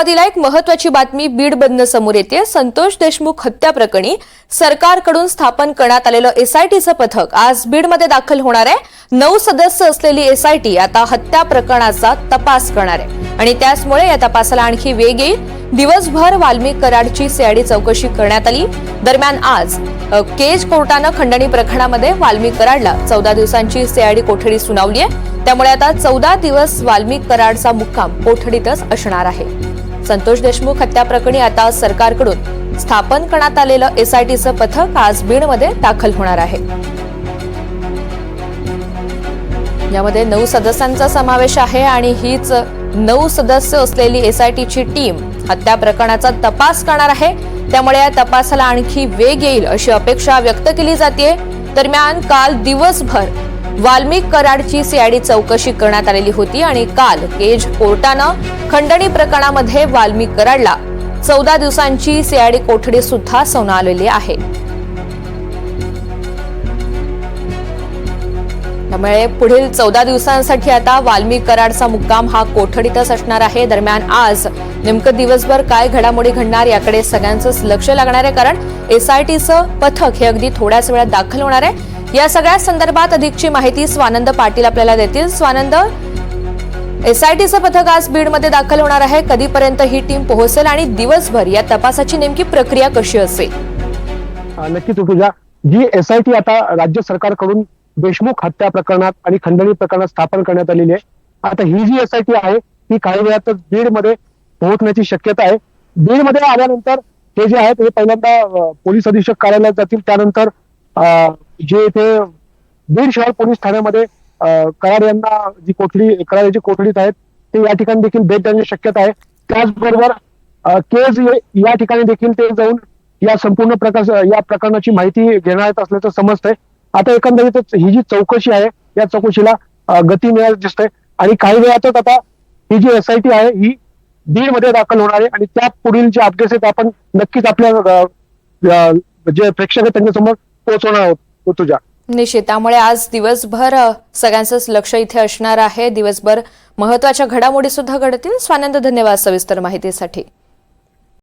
सुरुवातीला एक महत्वाची बातमी बीड बंद समोर येते. संतोष देशमुख हत्या प्रकरणी सरकारकडून स्थापन करण्यात आलेलं एसआयटीचं पथक आज बीडमध्ये दाखल होणार आहे. नऊ सदस्य असलेली एसआयटी आता हत्या प्रकरणाचा तपास करणार आहे. आणि त्याचमुळे या तपासाला आणखी वेग येईल. दिवसभर वाल्मिक कराडची सीआयडी चौकशी करण्यात आली. दरम्यान आज केज कोर्टानं खंडणी प्रकरणामध्ये वाल्मिक कराडला चौदा दिवसांची सीआयडी कोठडी सुनावली आहे. त्यामुळे आता चौदा दिवस वाल्मिक कराडचा मुक्काम कोठडीतच असणार आहे. संतोष देशमुख हत्या प्रकरणी आता सरकारकडून स्थापन करण्यात आलेलं एसआयटीचं पथक आज बीडमध्ये दाखल होणार आहे. यामध्ये नऊ सदस्यांचा समावेश आहे आणि हीच नऊ सदस्य असलेली एसआयटीची टीम हत्या प्रकरणाचा तपास करणार आहे. त्यामुळे या तपासाला आणखी वेग येईल अशी अपेक्षा व्यक्त केली जाते दरम्यान काल दिवसभर वाल्मिक कराडची सीआयडी चौकशी करण्यात आलेली होती आणि काल केज कोर्टानं खंडणी प्रकरणामध्ये वाल्मिक कराडला चौदा दिवसांची सीआयडी कोठडी सुद्धा सुनावलेली आहे. त्यामुळे पुढील चौदा दिवसांसाठी आता वाल्मिक कराडचा मुक्काम हा कोठडीतच असणार आहे. दरम्यान आज नेमकं दिवसभर काय घडामोडी घडणार याकडे सगळ्यांचंच लक्ष लागणार आहे कारण एसआयटीचं पथक हे अगदी थोड्याच वेळात दाखल होणार आहे. या सगळ्या संदर्भात अधिकची माहिती स्वानंद पाटील आपल्याला देतील. स्वानंद एसआयटीचं पथक आज बीडमध्ये दाखल होणार आहे. कधीपर्यंत ही टीम पोहोचेल आणि दिवसभर या तपासाची नेमकी प्रक्रिया कशी असेल? अ, नक्कीच ऋतुजा जी एसआयटी आता राज्य सरकारकडून देशमुख हत्या प्रकरणात आणि खंडणी प्रकरणात स्थापन करण्यात आलेली आहे. आता ही जी एसआयटी आहे ती काही वेळातच बीडमध्ये पोहोचण्याची शक्यता आहे. बीडमध्ये आल्यानंतर हे जे आहेत हे पहिल्यांदा पोलीस अधीक्षक कार्यालयात जातील. त्यानंतर जे इथे बीड शहर पोलीस ठाण्यामध्ये कराड यांना जी कोठडी कराड यांची कोठडीत आहेत ते या ठिकाणी देखील भेट देण्याची शक्यता आहे. त्याचबरोबर केज या ठिकाणी देखील ते जाऊन या संपूर्ण प्रकार या प्रकरणाची माहिती घेणार आहेत असल्याचं समजतंय. आता एकंदरीतच ही जी चौकशी आहे या चौकशीला गती मिळायला दिसते. आणि काही वेळातच आता ही जी एसआयटी आहे ही बीडमध्ये दाखल होणार आहे. आणि त्या पुढील जे अपडेट्स आहेत आपण नक्कीच आपल्या जे प्रेक्षक आहेत त्यांच्यासमोर पोहोचवणार आहोत. हो, तुझ्या. निश्चित. त्यामुळे आज दिवसभर सगळ्यांचंच लक्ष इथे असणार आहे. दिवसभर महत्त्वाच्या घडामोडी सुद्धा घडतील. स्वानंद धन्यवाद सविस्तर माहितीसाठी.